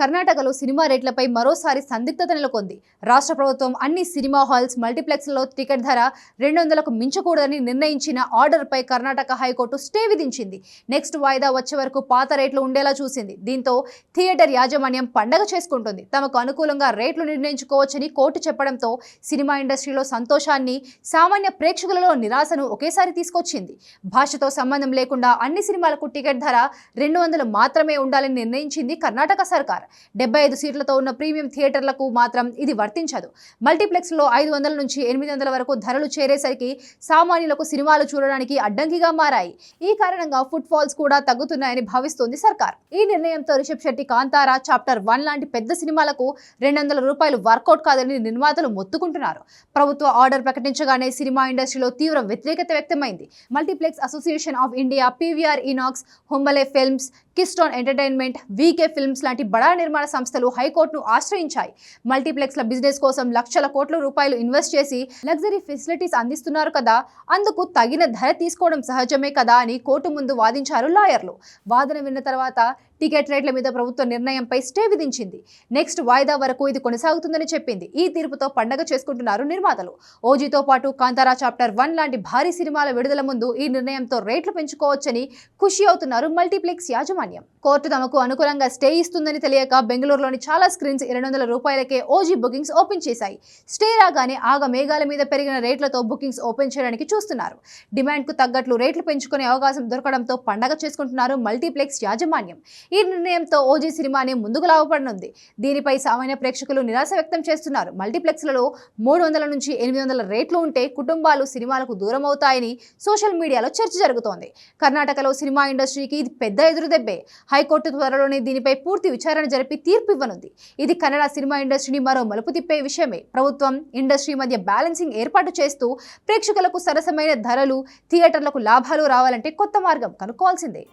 కర్ణాటకలో సినిమా రేట్లపై మరోసారి సందిగ్ధత నెలకొంది. రాష్ట్ర ప్రభుత్వం అన్ని సినిమా హాల్స్ మల్టీప్లెక్స్లలో టికెట్ ధర రెండు వందలకు మించకూడదని నిర్ణయించిన ఆర్డర్పై కర్ణాటక హైకోర్టు స్టే విధించింది. నెక్స్ట్ వాయిదా వచ్చే వరకు పాత రేట్లు ఉండేలా చూసింది. దీంతో థియేటర్ యాజమాన్యం పండగ చేసుకుంటుంది. తమకు అనుకూలంగా రేట్లు నిర్ణయించుకోవచ్చని కోర్టు చెప్పడంతో సినిమా ఇండస్ట్రీలో సంతోషాన్ని సామాన్య ప్రేక్షకులలో నిరాశను ఒకేసారి తీసుకొచ్చింది. భాషతో సంబంధం లేకుండా అన్ని సినిమాలకు టికెట్ ధర రెండు వందలు మాత్రమే ఉండాలని నిర్ణయించింది కర్ణాటక సర్కార్. డెబ్బై ఐదు సీట్లతో ఉన్న ప్రీమియం థియేటర్లకు మాత్రం ఇది వర్తించదు. మల్టీప్లెక్స్లో ఐదు వందల నుంచి ఎనిమిది వందల వరకు ధరలు చేరేసరికి సామాన్యులకు సినిమాలు చూడడానికి అడ్డంకిగా మారాయి. ఈ కారణంగా ఫుట్ ఫాల్స్ కూడా తగ్గుతున్నాయని భావిస్తోంది సర్కార్. ఈ నిర్ణయంతో రిషబ్ శెట్టి కాంతారా చాప్టర్ వన్ లాంటి పెద్ద సినిమాలకు రెండు వందల రూపాయలు వర్కౌట్ కాదని నిర్మాతలు మొత్తుకుంటున్నారు. ప్రభుత్వ ఆర్డర్ ప్రకటించగానే సినిమా ఇండస్ట్రీలో తీవ్ర వ్యతిరేకత వ్యక్తమైంది. Multiplex association of India PVR INOX Hombale films Keystone entertainment VK films లాంటి బడా నిర్మాణ సంస్థలు హైకోర్టును ఆశ్రయించాయి. మల్టీప్లెక్స్ల బిజినెస్ కోసం లక్షల కోట్ల రూపాయలు ఇన్వెస్ట్ చేసి లగ్జరీ ఫెసిలిటీస్ అందిస్తున్నారు కదా. అందుకు తగిన ధర తీసుకోవడం సహజమే కదా అని కోర్టు ముందు వాదించారు లాయర్లు. వాదన విన్న తర్వాత టికెట్ రేట్ల మీద ప్రభుత్వ నిర్ణయంపై స్టే విధించింది. నెక్స్ట్ వాయిదా వరకు ఇది కొనసాగుతుందని చెప్పింది. ఈ తీర్పుతో పండగ చేసుకుంటున్నారు నిర్మాతలు. ఓజీతో పాటు కాంతారా చాప్టర్ వన్ లాంటి భారీ సినిమాల విడుదల ముందు ఈ నిర్ణయంతో రేట్లు పెంచుకోవచ్చని ఖుషి అవుతున్నారు మల్టీప్లెక్స్ యాజమాన్యం. కోర్టు తమకు అనుకూలంగా స్టే ఇస్తుందని తెలియక బెంగళూరులోని చాలా స్క్రీన్స్ రెండు వందల రూపాయలకే ఓజీ బుకింగ్స్ ఓపెన్ చేశాయి. స్టే రాగానే ఆగ మేఘాల మీద పెరిగిన రేట్లతో బుకింగ్స్ ఓపెన్ చేయడానికి చూస్తున్నారు. డిమాండ్కు తగ్గట్లు రేట్లు పెంచుకునే అవకాశం దొరకడంతో పండగ చేసుకుంటున్నారు మల్టీప్లెక్స్ యాజమాన్యం. ఈ నిర్ణయంతో ఓజీ సినిమాని ముందుకు లాభపడనుంది దీనిపై సామాన్య ప్రేక్షకులు నిరాశ వ్యక్తం చేస్తున్నారు. మల్టీప్లెక్స్లలో మూడు వందల నుంచి ఎనిమిది వందల రేట్లు ఉంటే కుటుంబాలు సినిమాలకు దూరం అవుతాయని సోషల్ మీడియాలో చర్చ జరుగుతోంది. కర్ణాటకలో సినిమా ఇండస్ట్రీకి ఇది పెద్ద ఎదురుదెబ్బే. హైకోర్టు త్వరలోనే దీనిపై పూర్తి విచారణ జరిపి తీర్పు ఇవ్వనుంది. ఇది కన్నడ సినిమా ఇండస్ట్రీని మరో మలుపు తిప్పే విషయమే. ప్రభుత్వం ఇండస్ట్రీ మధ్య బ్యాలెన్సింగ్ ఏర్పాటు చేస్తూ ప్రేక్షకులకు సరసమైన ధరలు థియేటర్లకు లాభాలు రావాలంటే కొత్త మార్గం కనుక్కోవాల్సిందే.